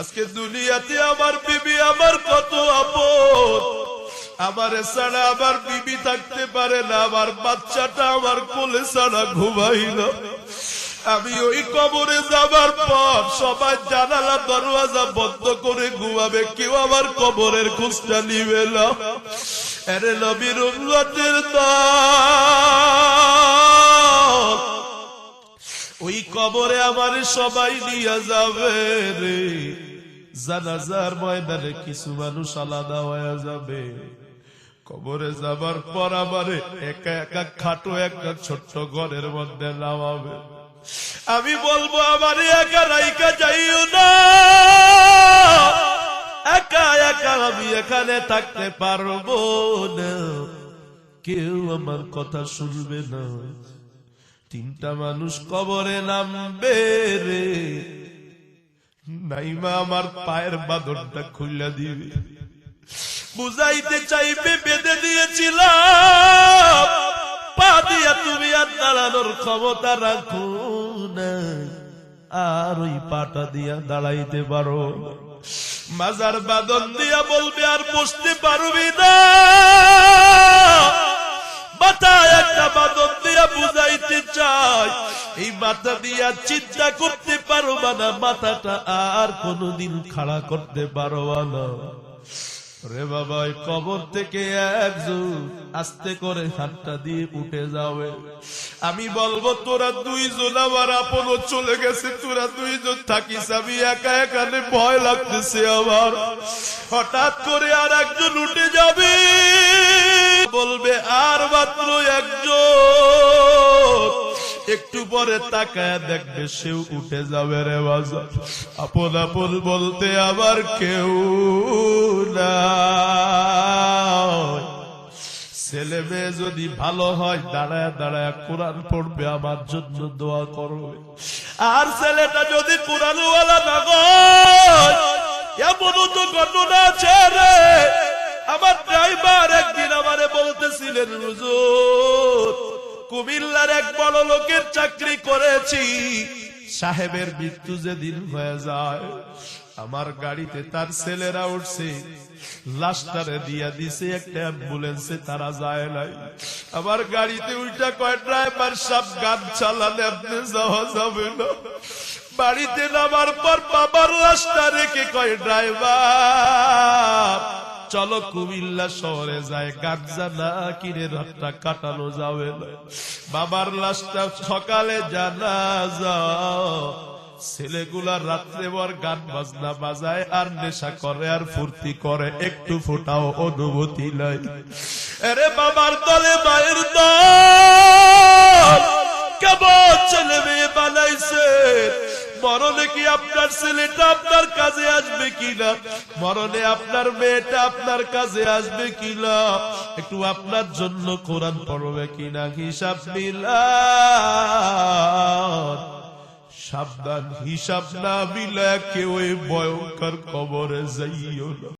আজকে দুনিয়াতে আমার বিবি, আমার কত আপন আমার ছাড়া আমার বিবি থাকতে পারে না, আমার বাচ্চাটা আমার কোলে ছাড়া ঘুমাই না আমি ওই কবরে যাবার পর সবাই জানালা দরওয়াজা বন্ধ করে ঘুমাবে, কেউ আমার কবরের খোঁজটা নিবে না। আরে নবীর উম্মতের দল। ওই কবরে আমার সবাই নিয়ে যাবে রে। জানাজার ময়দানে কিছু মানুষ আলাদা হয়ে যাবে। কবরে যাবার পর আমারে একা একা খাটো একটা ছোট্ট ঘরের মধ্যে নামাবে। আমি বলব, আমার একা রাইকা যাইও না। একা একা আমি এখানে থাকতে পারব না। কেউ আমার কথা শুনবে না। তিনটা মানুষ কবরে নামবে রে। নাইমা আমার পায়ের বাদরটা খুললা দিবে। বুঝাইতে চাইবে, বেঁধে দিয়েছিলাম। পা দিয়া তুমি আর দাঁড়ানোর ক্ষমতা রাখো না। আর ওই পাটা দিয়া দাঁড়াইতে পারো। মাজার বাদন দিয়া বলবে, আর বসতে পারবি না। মাথা দিয়া চিন্তা করতে পারবা না, মাথাটা আর কোনোদিন খাড়া করতে পারবা না। রে বাবা কবর থেকে একজন আস্তে করে হাতটা দিয়ে উঠে যাবে। আমি বলব, তোরা দুইজন আমার আপন চলে গেছে, তোরা দুইজন থাকিস, আমি একা একানে ভয় লাগতেছে আমার। হঠাৎ করে আর একজন উঠে যাবে, বলবে, আর মাত্র একজন। একটু পরে তাকায় দেখবে সেও উঠে যাবে রে বাজার। আপন আপন বলতে আবার কেউ নাই। ছেলে মেয়ে যদি ভালো হয়, দাঁড়ায় দাঁড়ায় কোরআন পড়বে, আমার জন্য দোয়া করবে আর ছেলেটা যদি কোরআনওয়ালা না এমনও তো ঘটনা আছে রে। আমার ড্রাইভার একদিন আমারে বলতেছিলেন, হুজুর কুমিল্লার এক বড় লোকের চাকরি করেছি। সাহেবের মৃত্যু যেদিন হয়ে যায়, আমার গাড়িতে তার ছেলেরা উঠছে। লাশটারে দিয়া দিছে, একটা অ্যাম্বুলেন্সে, তারা যায় নাই। আমার গাড়িতে উল্টা কয়, ড্রাইভার সব গান চালালে আপনি যাওয়া যাবে না। বাড়িতে নামার পর বাবার লাশটা রেখে কয়, ড্রাইভার চলো কুমিল্লা শহরে যায়, গাজা না কিনে রাতটা কাটানো যাবে বাবার লাশটা সকালে জানা যাও। ছেলেগুলা রাত্রে বর গান বাজনা বাজায়, আর নেশা করে, আর ফুর্তি করে, একটু ফোটাও অনুভূতি নাই। আরে বাবার দলে মায়ের দল। মরণে কি আপনার ছেলেটা আপনার কাজে আসবে কিনা? মরণে আপনার মেয়েটা আপনার কাজে আসবে কিনা? একটু আপনার জন্য কোরআন পড়বে কিনা? হিসাব মিলা সাবধান, হিসাব না মিলা কেউ ভয়ঙ্কর কবরে যাইও না।